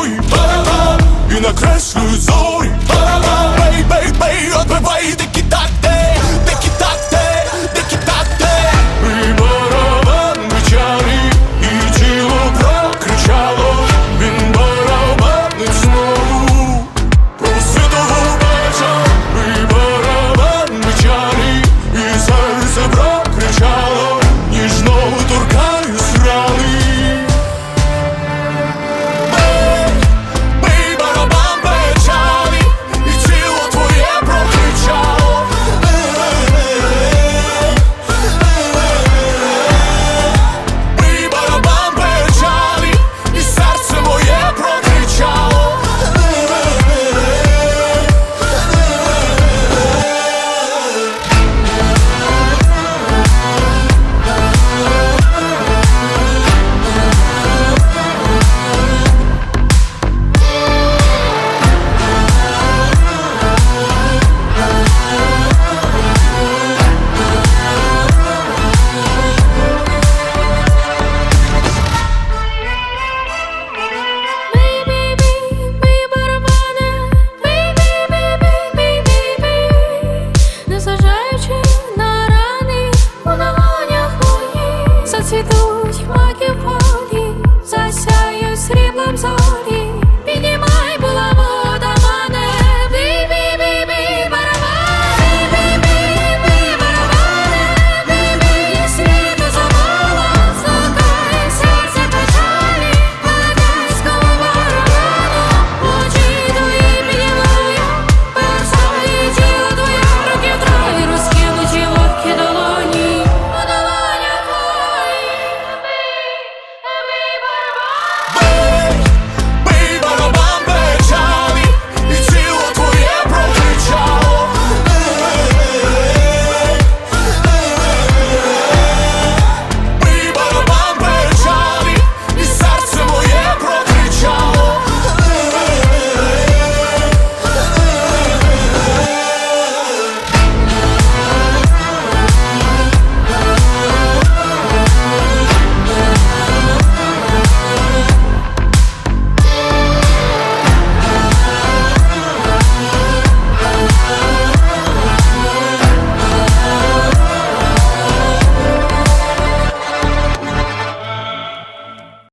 бої, барабан, і накреслюють зорі.